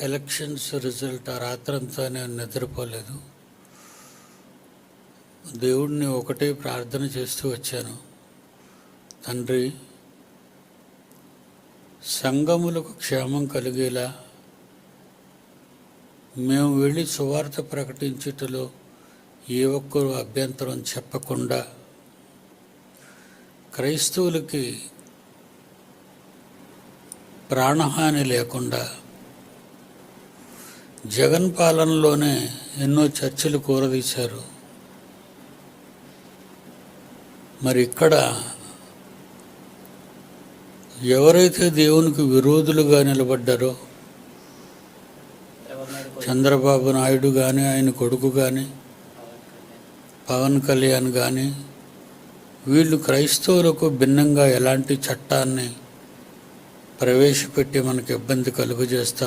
Elections result ఆ రాత్రంతా నేను నిద్రపోలేదు. దేవుడిని ఒకటే ప్రార్థన చేస్తూ వచ్చాను. తండ్రి సంఘములకు క్షేమం కలిగేలా మేము వెళ్ళి సువార్త ప్రకటించుటలో ఏ ఒక్కరు అభ్యంతరం చెప్పకుండా క్రైస్తవులకి ప్రాణహాని లేకుండా జగన్ పాలనలోనే ఎన్నో చర్చలు కూరదీశారు. మరి ఇక్కడ ఎవరైతే దేవునికి విరోధులుగా నిలబడ్డారో చంద్రబాబు నాయుడు కానీ ఆయన కొడుకు కానీ పవన్ కళ్యాణ్ కానీ వీళ్ళు క్రైస్తవులకు భిన్నంగా ఎలాంటి చట్టాన్ని ప్రవేశపెట్టి మనకు ఇబ్బంది కలుగజేస్తారు.